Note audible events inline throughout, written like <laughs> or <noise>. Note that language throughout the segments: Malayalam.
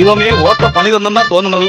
ദൈവമേ ഓട്ട പണി തന്നെന്നാ തോന്നുന്നത്.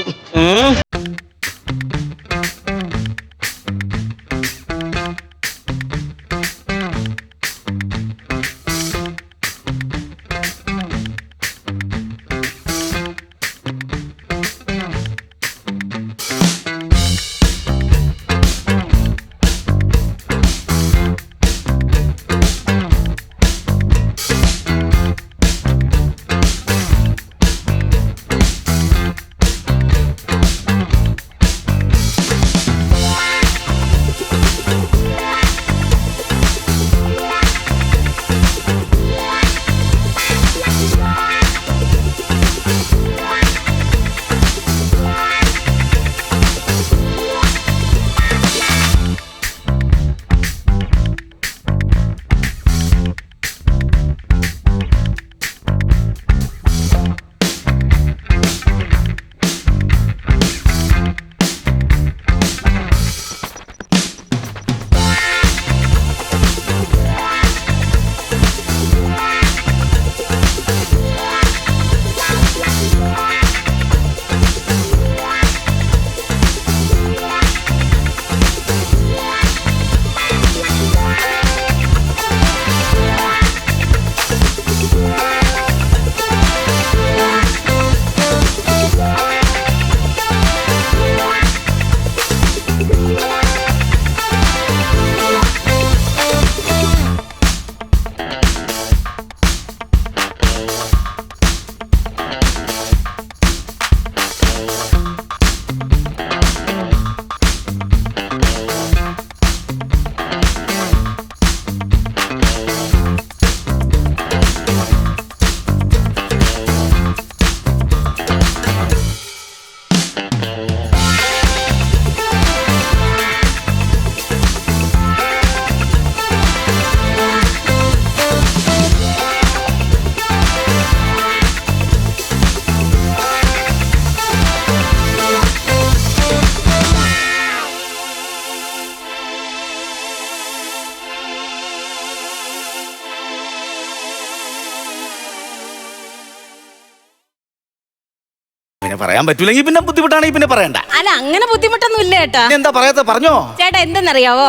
പിന്നെ പറയാൻ പറ്റൂലെങ്കിൽ പിന്നെ ബുദ്ധിമുട്ടാണെങ്കിൽ പിന്നെ പറയണ്ട. അല്ല അങ്ങനെ ബുദ്ധിമുട്ടൊന്നും ഇല്ല ചേട്ടാ. ഇനി എന്താ പറയാത്ത? പറഞ്ഞോ? ചേട്ടാ എന്തെന്നറിയാവോ?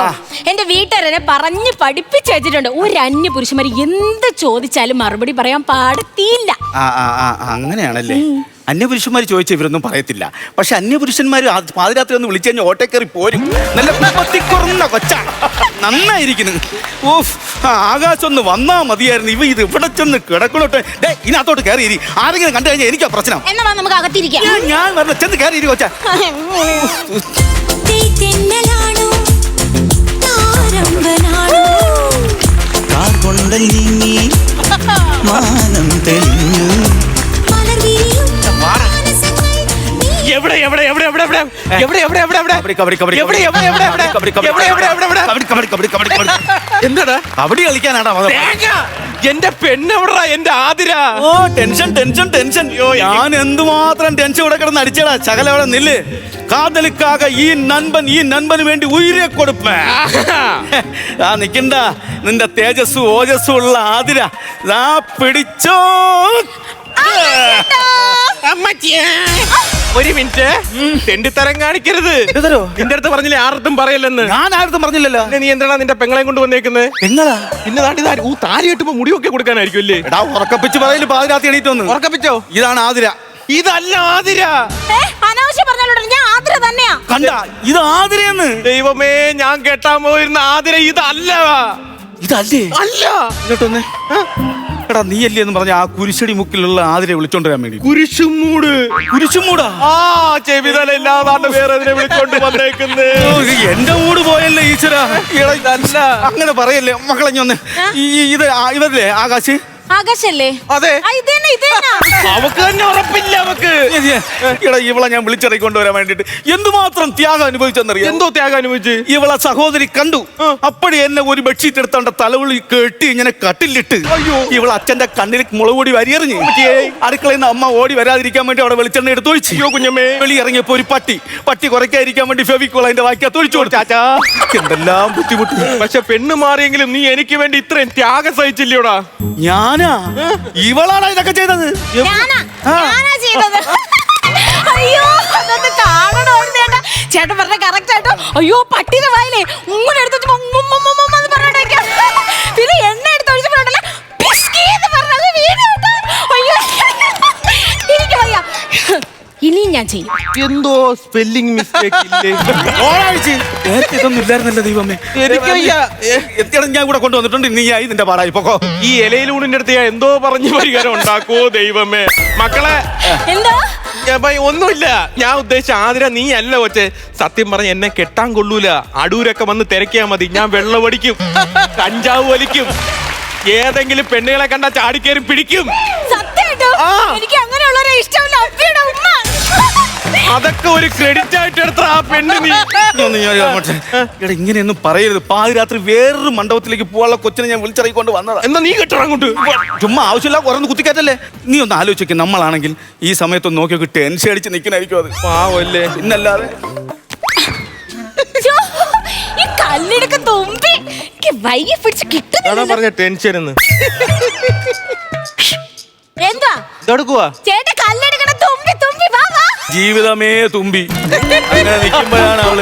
എന്റെ വീട്ടുകാരനെ പറഞ്ഞ് പഠിപ്പിച്ച് വെച്ചിട്ടുണ്ട്. ഒരു അന്യ പുരുഷന്മാര് എന്ത് ചോദിച്ചാലും മറുപടി പറയാൻ പാടത്തിയില്ല ആ ആ, അങ്ങനെയാണല്ലേ? അന്യപുരുഷന്മാർ ചോദിച്ചാൽ ഇവരൊന്നും പറയത്തില്ല. പക്ഷെ അന്യപുരുഷന്മാർ പാതിരാത്രി ഒന്ന് വിളിച്ചു കഴിഞ്ഞാൽ ഓട്ടെ കയറി പോരും. നല്ല കുപ്പത്തിക്കുറന്ന കൊച്ച നന്നായിരിക്കുന്നു. ഓഫ് ആകാശം ഒന്ന് വന്നാ മതിയായിരുന്നു. ഇവ ഇത് ഇവിടെ ചെന്ന് കിടക്കണോട്ടെ? ഡേ ഇതിനകത്തോട്ട് കയറി ഇരി ആരെങ്കിലും കണ്ടു കഴിഞ്ഞാൽ എനിക്കാ പ്രശ്നം. എന്നാ നമുക്ക് അകത്തിരിക്കാം. ഞാൻ- വരണം ചെന്ന് കയറി ഇരി കൊച്ച നീങ്ങി <laughs> മാനം തെളിഞ്ഞു. എവിടെ എവിടെ എവിടെ എവിടെ? എവിടെ എവിടെ എവിടെ എവിടെ? കബഡി കബഡി കബഡി എവിടെ എവിടെ എവിടെ എവിടെ? കബഡി കബഡി എവിടെ എവിടെ എവിടെ? എവിടെ കബഡി കബഡി കബഡി കബഡി കബഡി. എന്താടാ? കബഡി കളിക്കാനാടാ വന്നത്. തേങ്ങ. എന്റെ പെണ്ണെവിടാ എന്റെ ആതിര. ഓ ടെൻഷൻ ടെൻഷൻ ടെൻഷൻ. യോ ഞാൻ എന്തുമാത്രം ടെൻഷൻ ഇവിടെ കിടന്ന് അടിച്ചടാ? ശകല അവിടെ നില്ല്. കാതലിക്കാക ഈ നൻപൻ ഈ നൻപന് വേണ്ടി ഉയരെ കൊടുപ്പ. ആ നിക്കണ്ട. നിന്റെ തേജസ്സു ഓജസ്സും ഉള്ള ആതിര. ദാ പിടിച്ചോ. അമ്മച്ചിയേ. ഒരു മിനിറ്റ്. തെണ്ടിത്തരം കാണിക്കരുത്. എന്തരോ? നിന്റെ അടുത്ത് പറഞ്ഞില്ലേ ആർത്തും പറയില്ലെന്ന്? ഞാൻ ആർക്കും പറഞ്ഞില്ലല്ലോ. നീ എന്താണ് നിന്റെ പെങ്ങളെ കൊണ്ട് വന്നേക്കുന്നത് എങ്ങളാ പിന്നെ നാട്ടി താരി ഊ താരി കെട്ടുമ്പോ മുടിയൊക്കെ കൊടുക്കാനായിരിക്കും അല്ലേ? എടാ ഉറക്കപ്പിച്ച് പറയൽ പാതിരാത്തി എണീറ്റ് വന്ന്. ഉറക്കപ്പിച്ചോ? ഇതാണ് ആതിര. ഇതല്ല ആതിര. അനാവശ്യം പറഞ്ഞാലോ ഞാൻ ആദ്ര തന്നെയാ. കണ്ട ഇത് ആതിരയെന്ന്. ദൈവമേ ഞാൻ കെട്ടാൻ പോയിരുന്ന ആതിര ഇതല്ല. ഇതല്ലേ? അല്ല. ഇങ്ങോട്ടൊന്ന് എടാ നീയല്ലേ എന്ന് പറഞ്ഞ ആ കുരിശടി മുക്കിലുള്ള ആതിരെ വിളിച്ചോണ്ട് വരാൻ വേണ്ടി. കുരിശുമൂട്. കുരിശുമൂടാ? ആ ചെവിതല ഇല്ലാതാണ്ട് വേറെ അതിനെ വിളിച്ചോണ്ട് വന്നേക്കുന്നേ. ഓ, ഇത് എന്റെ മൂട് പോയല്ലേ ഈശ്വര. അങ്ങനെ പറയല്ലേ മക്കളെ ഞൊന്ന് ഈ ഈ- ഇത് ആ- ഇവരല്ലേ ആകാശ്? ആകാശല്ലേ? അതെ. ആ, ഇത് തന്നെ അവക്ക് തന്നെ ഉറപ്പില്ല അവക്ക്. എടാ ഇവളെ ഞാൻ വിളിച്ചിറക്കി കൊണ്ടുവരാൻ വേണ്ടിട്ട് എന്തുമാത്രം ത്യാഗം അനുഭവിച്ചെന്നറിയാം? എന്തോ ത്യാഗം അനുഭവിച്ച്? ഇവളെ സഹോദരി കണ്ടു. അപ്പടി എന്നെ ഒരു ബെഡ്ഷീറ്റ് എടുത്തോണ്ട് തലവിളി കെട്ടി ഇങ്ങനെ കട്ടിലിട്ട് അയ്യോ. ഇവൾ അച്ഛന്റെ കണ്ണിൽ മുളകൂടി വരിയെറിഞ്ഞു. അടുക്കളയിൽ നിന്ന് അമ്മ ഓടി വരാതിരിക്കാൻ വേണ്ടി അവിടെ വെളിച്ചെണ്ണ എടുത്തു ഒഴിച്ചു. അയ്യോ കുഞ്ഞമ്മേ. വെളി ഇറങ്ങിയപ്പോ ഒരു പട്ടി. പട്ടി കുറയ്ക്കാതിരിക്കാൻ വേണ്ടി ഫെവിക്കോൾ അതിന്റെ വാക്കിയത്ത് ഒഴിച്ചു കൊടുത്താച്ചാ എന്തെല്ലാം ബുദ്ധിമുട്ട്. പക്ഷെ പെണ്ണ് മാറിയെങ്കിലും നീ എനിക്ക് വേണ്ടി ഇത്രയും ത്യാഗം സഹിച്ചില്ലയോടാ ഞാനാ ഇവളാണ് ഇതൊക്കെ ചെയ്തത്? ഞാനാ ആ. ഞാനാ ചെയ്തത്. അയ്യോ അതൊന്ന് കാണണമായിരുന്നു ചേട്ടാ? ചേട്ടൻ പറഞ്ഞ കറക്റ്റ് ആയിട്ടോ? അയ്യോ പട്ടിയുടെ വായിലേ ഉമ്മനെ ഞാൻ ചെയ്യും എന്തോ സ്പെല്ലിംഗ് മിസ്റ്റേക്ക് ഇല്ലേ? <laughs> ഓണാഴ്ച നേരത്തെ ഇതൊന്നും ഇല്ലായിരുന്നല്ലോ ദൈവമേ. എനിക്ക് വയ്യ. എത്തിയാണ് ഞാൻ കൂടെ കൊണ്ടുവന്നിട്ടുണ്ട്. നീ ആയി നിന്റെ പാടായി. പൊക്കോ. ഈ ഇലയിലൂണിന്റെ അടുത്ത് ഞാൻ എന്തോ പറഞ്ഞ് പരിഹാരം ഉണ്ടാക്കോ ദൈവമേ? മക്കളെ എന്താ? ഞാൻ ഭയ- ഒന്നുമില്ല. ഞാൻ ഉദ്ദേശിച്ച ആതിര നീ അല്ല കൊച്ചെ. സത്യം പറഞ്ഞ എന്നെ കെട്ടാൻ കൊള്ളൂല. അടൂരൊക്കെ വന്ന് തിരക്കിയാ മതി. ഞാൻ വെള്ളം അടിക്കും കഞ്ചാവ് വലിക്കും. ഏതെങ്കിലും പെണ്ണുകളെ കണ്ടാ ചാടിക്കേറി പിടിക്കും. സത്യം ആ. എനിക്ക് അങ്ങനെയുള്ളവരെ ഇഷ്ടമില്ല. അപ്പിയുടെ ഉമ്മ. അതൊക്കെ ഒരു ക്രെഡിറ്റ് ആയിട്ട് എടുത്ത ആ പെണ്ണ് നീ. നീ ഒന്ന് ഞാൻ അങ്ങോട്ട് എടാ ഇങ്ങനെയൊന്നും പറയരുത്. പാതിരാത്രി വേറൊരു മണ്ഡപത്തിലേക്ക് പോകാനുള്ള കൊച്ചിനെ ഞാൻ വിളിച്ചിറങ്ങിക്കൊണ്ട് വന്നതാ. എന്നാ നീ കെട്ടണം അങ്ങോട്ട്? ചുമ്മാ ആവശ്യമില്ല കുറന്ന് കുത്തിക്കാറ്റല്ലേ നീ ഒന്ന് ആലോചിക്കും. നമ്മളാണെങ്കിൽ ഈ സമയത്ത് നോക്കി നോക്കി ടെൻഷൻ അടിച്ച് നിൽക്കണായിരിക്കും അത്. പാവല്ലേ. ഇന്നല്ലാതെ ഛോ, ഈ കല്ലെടുക്ക തുമ്പി. എനിക്ക് വയ്യ പിടിച്ച് അതാ കിട്ടുന്നില്ല പറഞ്ഞ ടെൻഷൻ എന്ന് എന്താ? ഇതെടുക്കുവാ. ചേട്ടാ കല്ലെടുക്കണ തുമ്പി തുമ്പി വാ വാ ജീവിതമേ തുമ്പി. അങ്ങനെ നിൽക്കുമ്പോഴാണ് അവൾ.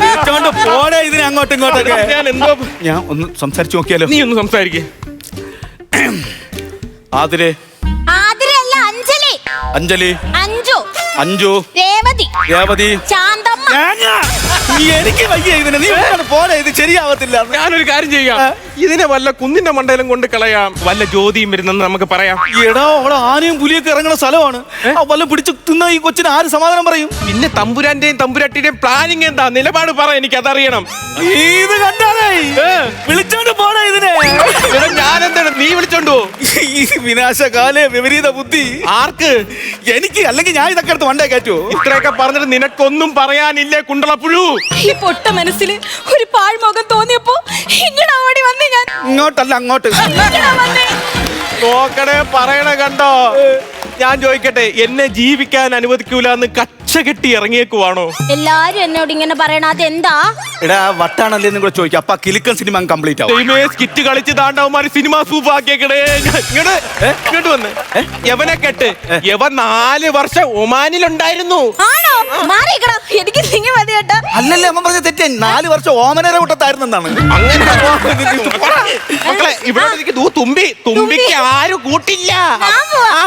വിളിച്ചോണ്ട് പോടെ ഇതിനെ അങ്ങോട്ടും ഇങ്ങോട്ടൊക്കെ. ഞാൻ എന്തോ ഞാൻ ഒന്ന് സംസാരിച്ചു നോക്കിയാലോ? നീ ഒന്ന് സംസാരിക്കേ. ആതിരെ. ആതിരല്ല അഞ്ജലി. അഞ്ജലി. അഞ്ജു. അഞ്ജു. രേവതി. രേവതി. ശാന്തമ്മ. നീ എനിക്ക് വയ്യ ഇതിനെ. നീ ഇങ്ങോട്ട് പോടെ ഇത് ശരിയാവത്തില്ല. ഞാനൊരു കാര്യം ചെയ്യാം. ഇതിനെ വല്ല കുന്നിന്റെ മണ്ടയിലും കൊണ്ട് കളയാം. വല്ല ജ്യോതിയും വരുന്നെന്ന് നമുക്ക് പറയാം. എടാ അവിടെ ആനയും പുലിയൊക്കെ ഇറങ്ങുന്ന സ്ഥലമാണ്. ആ വല്ലതും പിടിച്ച് തിന്ന ഈ കൊച്ചിന് ആര് സമാധാനം പറയും? പിന്നെ തമ്പുരാന്റെയും തമ്പുരാട്ടിയുടെയും പ്ലാനിങ് എന്താ? നിലപാട് പറ എനിക്ക് അതറിയണം ഇത് കണ്ടാലേ? വിളിച്ചോണ്ട് പോടാ ഇതിനെ. ഞാൻ ഞാനെന്താണ്? നീ വിളിച്ചോണ്ടോ ഈ വിനാശകാലേ വിപരീത ബുദ്ധി. ആർക്ക്? എനിക്ക് അല്ലെങ്കിൽ ഞാൻ ഇതൊക്കെ എടുത്ത് വണ്ടേ കയറ്റോ ഇത്രയൊക്കെ പറഞ്ഞിട്ട് നിനക്കൊന്നും പറയാനില്ലേ കുണ്ടളപ്പുഴു ഈ പൊട്ട മനസ്സിൽ ഒരു പാഴ്മുഖം തോന്നിയപ്പോ ഇങ്ങനെ ഓടി വന്നേ ഞാൻ? ഇങ്ങോട്ടല്ല അങ്ങോട്ട്. നോക്കണേ പറയണ കണ്ടോ? ഞാൻ ചോദിക്കട്ടെ എന്നെ ജീവിക്കാൻ അനുവദിക്കൂല എന്ന് കച്ച കെട്ടി ഇറങ്ങിയേക്കുവാണോ? എല്ലാരും എന്നോട് ഇങ്ങനെ പറയണ അതെന്താ എടാ വട്ടാണല്ലേ എന്ന് കൂടെ ചോദിക്കാം അപ്പൊ കിലുക്കൻ സിനിമ കംപ്ലീറ്റ് ആവും. ദൈവമേ സ്കിറ്റ് കളിച്ച് താണ്ടവന്മാര് സിനിമ സൂപ്പാക്കിയേക്കണേ ഇങ്ങോട്ട് ഇങ്ങോട്ട് വന്ന്. യവനെ കെട്ട്. യവൻ നാല് വർഷം ഒമാനിലുണ്ടായിരുന്നു. ആണോ? മാറിക്കടാ എനിക്ക് നിങ്ങൾ മതി കേട്ടോ. അല്ലല്ലേ അമ്മ പറഞ്ഞ തെറ്റേ. നാല് വർഷം ഓമനര കൂട്ടത്തായിരുന്നെന്നാണ്. അങ്ങനെ ഇവിടെ നിക്ക് ദൂ തുമ്പി തുമ്പിക്ക് ആരും കൂട്ടില്ല. ആ,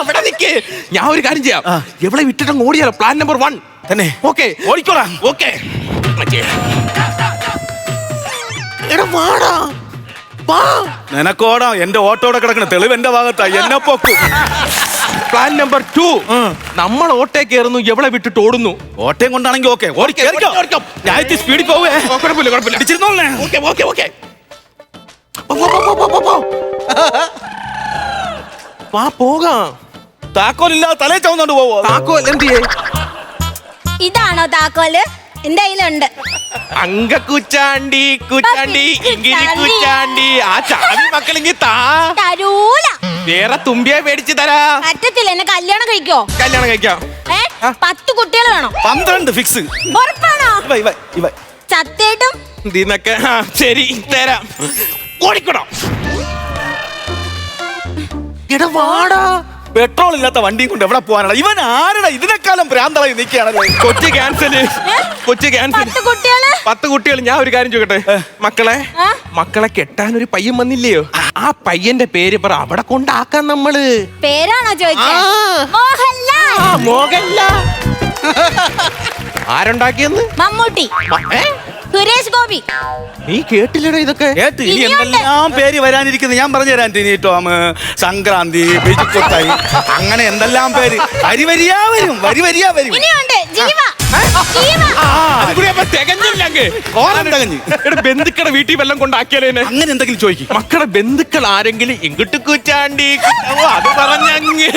ഇവിടെ നിക്ക്. ഞാൻ ഒരു കാര്യം ചെയ്യാം. എവിടെ വിട്ടിട്ട് ഓടിയാലോ? പ്ലാൻ നമ്പർ വൺ തന്നെ. ഓക്കെ ഓടിക്കോളാം. ഓക്കെ എടാ വാടാ. വാ. നിനക്കോടാ എന്റെ ഓട്ടോടെ കിടക്കണ. തെളിവ് എന്റെ ഭാഗത്താ. എന്നെ പൊക്കും. പ്ലാൻ നമ്പർ ടു നമ്മൾ ഓട്ടേ കയറുന്നു എവിടെ വിട്ടിട്ട് ഓടുന്നു? ഓട്ടയും കൊണ്ടാണെങ്കിൽ ഓക്കെ ഓടിക്കാം സ്പീഡിൽ പോവേ. കുഴപ്പമില്ല കുഴപ്പമില്ല. വാ പോകാം. താക്കോലില്ലാതെ തലേ ചവന്നോണ്ട് പോവോ? താക്കോൽ എന്ത് ഇതാണോ താക്കോൽ? എന്റെ കയ്യിലുണ്ട്. അങ്ക കുച്ചാണ്ടി ഇങ്കിരി കുച്ചാണ്ടി. ആ ചാവി മക്കളെങ്കിൽ താ. തരൂല. വേറെ തുമ്പിയെ പേടിച്ച് തരാ. പറ്റത്തില്ല എന്നെ കല്യാണം കഴിക്കോ? കല്യാണം കഴിക്കാം. ഏ? പത്ത് കുട്ടികൾ വേണോ. പന്ത്രണ്ട് ഫിക്സ് ഉറപ്പാണോ? ഇവ ഇവ ഇവ. സത്യായിട്ടും ഇതിന്നൊക്കെ ശരി തരാം. ഓടിക്കണോ എടാ വാടാ. പെട്രോൾ ഇല്ലാത്ത വണ്ടി കൊണ്ട് എവിടെ പോകാനാണ് ഇവൻ ആരടാ? ഇതിനെക്കാലം ഭ്രാന്തളായി നിൽക്കുകയാണല്ലോ? കൊച്ചു ക്യാൻസൽ കൊച്ചു ക്യാൻസൽ പത്ത് കുട്ടികൾ ഞാൻ ഒരു കാര്യം ചോദിക്കട്ടെ? മക്കളെ മക്കളെ കെട്ടാൻ ഒരു പയ്യൻ വന്നില്ലയോ? ആ പയ്യന്റെ പേര് പറ. അവിടെ കൊണ്ടാക്കാൻ നമ്മൾ. പേരാണോ ചോദിച്ചത്. മോഹൻലാൽ. ആ മോഹല്ല ആരുണ്ടാക്കിയെന്ന്? മമ്മൂട്ടി? സുരേഷ് ഗോപി. നീ കേട്ടില്ലടാ ഇതൊക്കെ? കേട്ട് ഇനി ഇനിയുണ്ട്. എന്തെല്ലാം പേര് വരാനിരിക്കുന്നത്? ഞാൻ പറഞ്ഞു തരാൻ ടിനി ടോം സംക്രാന്തി ബിജുക്കുട്ടായി. അങ്ങനെ എന്തെല്ലാം പേര്? വരി വരിയാ വരും വരി വരിയാ വരും. ഇനിയുണ്ട്. ജീവ. ജീവ. ആ, അത് കൂടി അപ്പൊ തികഞ്ഞില്ലങ്ങ്. ഓണം തികഞ്ഞ്. എടാ, ബന്ധുക്കളുടെ വീട്ടിൽ വെള്ളം കൊണ്ടാക്കിയാലേ അങ്ങനെ എന്തെങ്കിലും ചോദിക്കും. മക്കളുടെ ബന്ധുക്കൾ ആരെങ്കിലും ഇങ്ങോട്ട് കൂറ്റാണ്ടി? ഓ, അത് പറഞ്ഞങ്ങ്.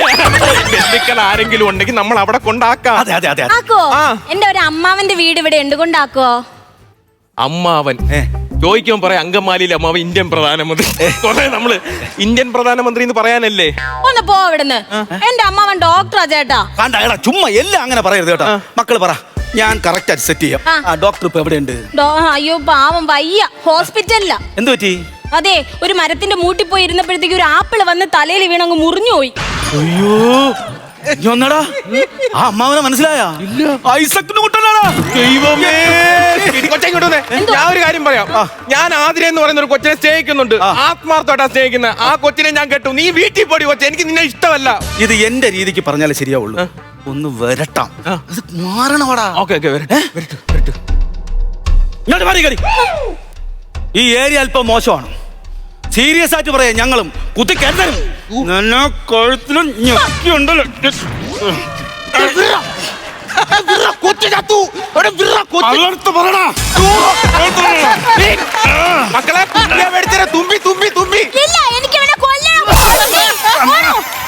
ബന്ധുക്കൾ ആരെങ്കിലും ഉണ്ടെങ്കിൽ നമ്മൾ അവിടെ കൊണ്ടാക്കാം. അതെ അതെ അതെ അതെ. ആക്കോ ആ. എന്റെ ഒരു അമ്മാവന്റെ വീട് ഇവിടെ ഉണ്ട്. കൊണ്ടാക്കോ അമ്മാവൻ. ചോദിക്കുമ്പോൾ പറയാം അങ്കമാലിയിലെ അമ്മാവൻ ഇന്ത്യൻ പ്രധാനമന്ത്രി. കൊറേ നമ്മൾ ഇന്ത്യൻ പ്രധാനമന്ത്രി എന്ന് പറയാനല്ലേ? ഒന്ന് പോ ഇവിടുന്ന് എന്റെ അമ്മാവൻ ഡോക്ടറാ ചേട്ടാ. കണ്ട എടാ ചുമ്മാ എല്ലാം അങ്ങനെ പറയരുത് കേട്ടോ. മക്കൾ പറ ഞാൻ കറക്റ്റ് ആയിട്ട് സെറ്റ് ചെയ്യാം. ആ. ആ ഡോക്ടർ ഇപ്പൊ എവിടെയുണ്ട്? ഡോ അയ്യോ പാവം വയ്യ. ഹോസ്പിറ്റലില. എന്ത് പറ്റി? അതെ ഒരു മരത്തിന്റെ മൂട്ടി പോയി ഇരുന്നപ്പോഴത്തേക്ക് ഒരു ആപ്പിൾ വന്ന് തലയിൽ വീണങ്ങ് മുറിഞ്ഞു പോയി. അയ്യോ ഒന്നടാ ആ അമ്മാവനെ മനസ്സിലായാ? ഐസക്കിന് കുട്ടനാടാ? ദൈവമേ. കൊച്ചെ ഞാൻ ഒരു കാര്യം പറയാം. ഞാൻ ആതിര എന്ന് പറയുന്ന ഒരു കൊച്ചിനെ സ്നേഹിക്കുന്നുണ്ട്. ആത്മാർത്ഥമായിട്ടാ സ്നേഹിക്കുന്നത് ആ കൊച്ചിനെ ഞാൻ കേട്ടു. നീ വീട്ടിൽ പോടി കൊച്ചെ. എനിക്ക് നിന്നെ ഇഷ്ടമല്ല. ഇത് എന്റെ രീതിക്ക് പറഞ്ഞാലേ ശരിയാവുള്ളൂ. ഒന്ന് വരട്ടാം. ഇത് മാറണവാടാ. ഓക്കെ ഓക്കെ വരട്ടെ വരട്ടെ വരട്ടെ. ഈ ഏരിയ അല്പം മോശമാണ്. സീരിയസ് ആയിട്ട് പറയാം ഞങ്ങളും. കുത്തി കരുതരും നിന്നെ കഴുത്തിലും ഞെക്കിയുണ്ടല്ലോ. മക്കളെ തുമ്പി തുമ്പി തുമ്പി. ഇല്ല എനിക്ക് ഇവനെ കൊല്ലണം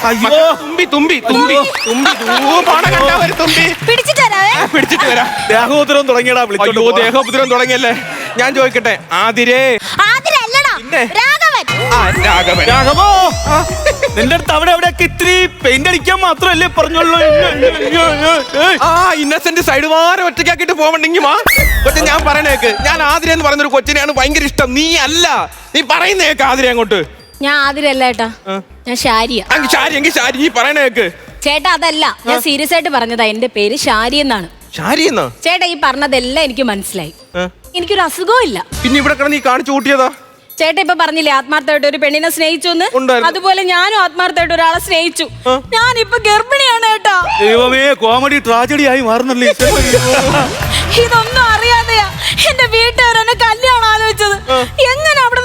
അയ്യോ തുമ്പി തുമ്പി തുമ്പി തുമ്പി. ധൂമാണ് കണ്ടാ വരും തുമ്പി. പിടിച്ചിട്ട് വരാവേ. ആ, പിടിച്ചിട്ട് വരാം. ദേഹോദരം തുടങ്ങിയടാ വിളിച്ചോ അയ്യോ തുടങ്ങിയല്ലേ? ഞാൻ ചോദിക്കട്ടെ ആതിരേ. ആതിരല്ലടാ. പിന്നെ? രാഘവൻ. രാഘവോ? നിന്റെ അടുത്ത് അവിടെ അവിടെയൊക്കെ ഇത്തിരി പെയിന്റ് അടിക്കാൻ മാത്രമല്ലേ പറഞ്ഞുള്ളൂ? ആ ഇന്നസെന്റ് സൈഡ് മാറി ഒറ്റയ്ക്കാക്കിട്ട് പോവണ്ടെങ്കിൽ വാ. പക്ഷെ ഞാൻ പറയണേക്ക് ഞാൻ ആതിര എന്ന് പറയുന്ന ഒരു കൊച്ചിനെയാണ് ഭയങ്കര ഇഷ്ടം. നീ അല്ല. നീ പറയുന്നേക്ക് ആതിര അങ്ങോട്ട്. ഞാൻ ആതിരല്ല ഏട്ടാ. ഞാൻ ഷാരിയ. ഷാരി എങ്കിൽ ഷാരി നീ പറയണേക്ക് ചേട്ടാ അതല്ല. ഞാൻ സീരിയസ് ആയിട്ട് പറഞ്ഞതാ. എന്റെ പേര് ഷാരി എന്നാണ്. ഷാരി എന്നാ? ചേട്ടാ ഈ പറഞ്ഞതെല്ലാം എനിക്ക് മനസ്സിലായി. എനിക്കൊരു അസുഖവും ഇല്ല. പിന്നെ ഇവിടെ കിടന്ന് നീ കാണിച്ചു കൂട്ടിയതാ? ചേട്ടാ ഇപ്പൊ പറഞ്ഞില്ലേ ആത്മാർത്ഥമായിട്ട് ഒരു പെണ്ണിനെ സ്നേഹിച്ചു എന്ന്? ഉണ്ടായിരുന്നു. അതുപോലെ ഞാനും ആത്മാർത്ഥമായിട്ട് ഒരാളെ സ്നേഹിച്ചു. ഞാനിപ്പൊ ഗർഭിണിയാണ് കേട്ടോ ദൈവമേ കോമഡി ട്രാജഡി ആയി മാറുന്നല്ലേ ഇതൊന്നും അറിയാതെയാ. എന്റെ വീട്ടുകാർ എന്നെ കല്യാണം ആലോചിച്ചത്. എങ്ങനെ അവിടെ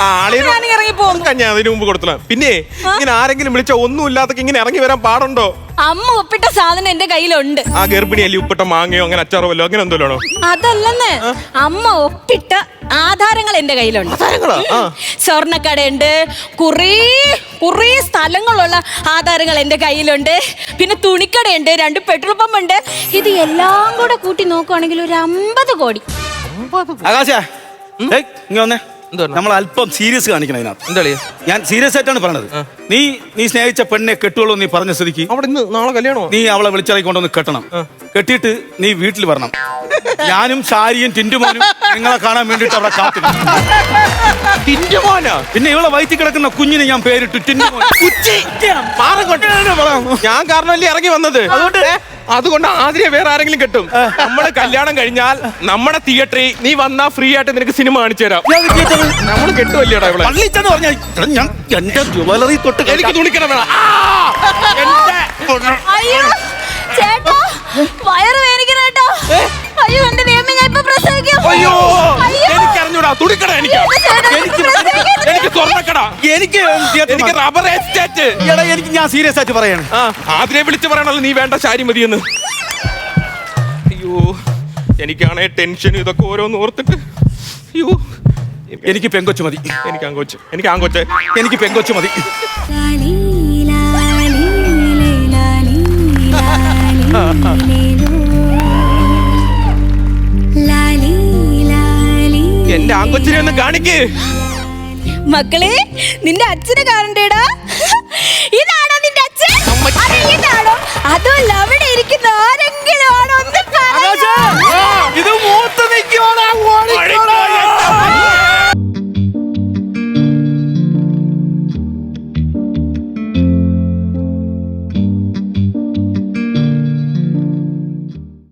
ഞാൻ അതിന് മുമ്പ് പിന്നെ ഇങ്ങനെ ആരെങ്കിലും വിളിച്ച ഒന്നും ഇല്ലാത്ത ഇങ്ങനെ ഇറങ്ങി വരാൻ പാടുണ്ടോ? അമ്മ ഒപ്പിട്ട സാധനം എന്റെ കയ്യിലുണ്ട്. ആ ഗർഭിണി അല്ലി ഉപ്പിട്ട മാങ്ങയോ അങ്ങനെ അച്ചാറോ വല്ലോ അങ്ങനെ എന്തോ അതല്ലെന്ന്. അമ്മ ഒപ്പിട്ട ആധാരങ്ങൾ എന്റെ കയ്യിലുണ്ട്. സ്വർണക്കടയുണ്ട്. കുറേ കുറേ സ്ഥലങ്ങളുള്ള ആധാരങ്ങൾ എന്റെ കയ്യിലുണ്ട്. പിന്നെ തുണിക്കടയുണ്ട്. രണ്ട് പെട്രോൾ പമ്പ് ഉണ്ട് ഇത് എല്ലാം കൂടെ കൂട്ടി നോക്കുവാണെങ്കിൽ ഒരു അമ്പത് കോടി. ആകാശ ഇങ്ങനെ? നമ്മൾ അല്പം സീരിയസ് കാണിക്കണം അതിനകത്ത്. എന്താ ഞാൻ സീരിയസ് ആയിട്ടാണ് പറഞ്ഞത്. നീ നീ സ്നേഹിച്ച പെണ്ണെ കെട്ടുള്ളൂ നീ പറഞ്ഞ സ്ഥിതിക്ക് അവിടെ ഇന്ന് നാളെ കല്യാണോ നീ അവളെ വിളിച്ചിറക്കി കൊണ്ടൊന്ന് കെട്ടണം കെട്ടിയിട്ട് നീ വീട്ടിൽ വരണം. ഞാനും സാരിയും ടിന്റുമോനും നിങ്ങളെ കാണാൻ വേണ്ടിട്ട് അവിടെ കാത്തിരുന്നു ടിന്റുമോനാ പിന്നെ ഇവളെ വയറ്റിൽ കിടക്കുന്ന കുഞ്ഞിനെ ഞാൻ പേരിട്ടു ടിന്റുമോൻ ഞാൻ കാരണമല്ലേ ഇറങ്ങി വന്നത്? അതുകൊണ്ട് അതുകൊണ്ട് ആതിരെ വേറെ ആരെങ്കിലും കിട്ടും. നമ്മുടെ കല്യാണം കഴിഞ്ഞാൽ നമ്മുടെ തിയേറ്ററിൽ നീ വന്നാ ഫ്രീ ആയിട്ട് നിനക്ക് സിനിമ കാണിച്ചു തരാം. നമ്മൾ കെട്ടുമല്ലേടാ ഇവിടെ പള്ളിച്ചെന്ന് പറഞ്ഞാൽ ഞാൻ എന്റെ ജുവലറി തൊട്ട് എനിക്ക് തുണിക്കണം വേണം ആ! എന്റെ അയ്യോ ചേട്ടാ വയറ് വേദനിക്കണം കേട്ടോ. അയ്യോ എന്റെ ഇപ്പൊ പ്രസവിക്കും. അയ്യോ തുണിക്കട എനിക്ക്. എനിക്ക് എനിക്ക് സ്വർണക്കട. എനിക്ക് എനിക്ക് റബ്ബർ എസ്റ്റേറ്റ്. എടാ എനിക്ക് ഞാൻ സീരിയസ് ആയിട്ട് പറയാണ്. ആ വിളിച്ചു പറയണല്ലോ നീ വേണ്ട ശാരി മതിയെന്ന്. അയ്യോ എനിക്കാണേ ടെൻഷൻ ഇതൊക്കെ ഓരോന്ന് ഓർത്തിട്ട്. അയ്യോ എനിക്ക് പെങ്കൊച്ചു മതി. എനിക്ക് ആങ്കോച്ച് എനിക്ക് ആങ്കോച്ച് എനിക്ക് പെങ്കൊച്ചു മതി. ലാലി. നിന്റെ ആങ്കൊച്ചിനെ ഒന്ന് കാണിക്ക്. മക്കളെ നിന്റെ അച്ഛനെ കാണണ്ടേടാ. ഇതാണോ നിന്റെ അച്ഛൻ? അതെ ഇതാണോ? അതോ അവിടെ ഇരിക്കുന്ന ആരെങ്കിലും ആണോ? ഒന്ന് ഇത് മൂത്ത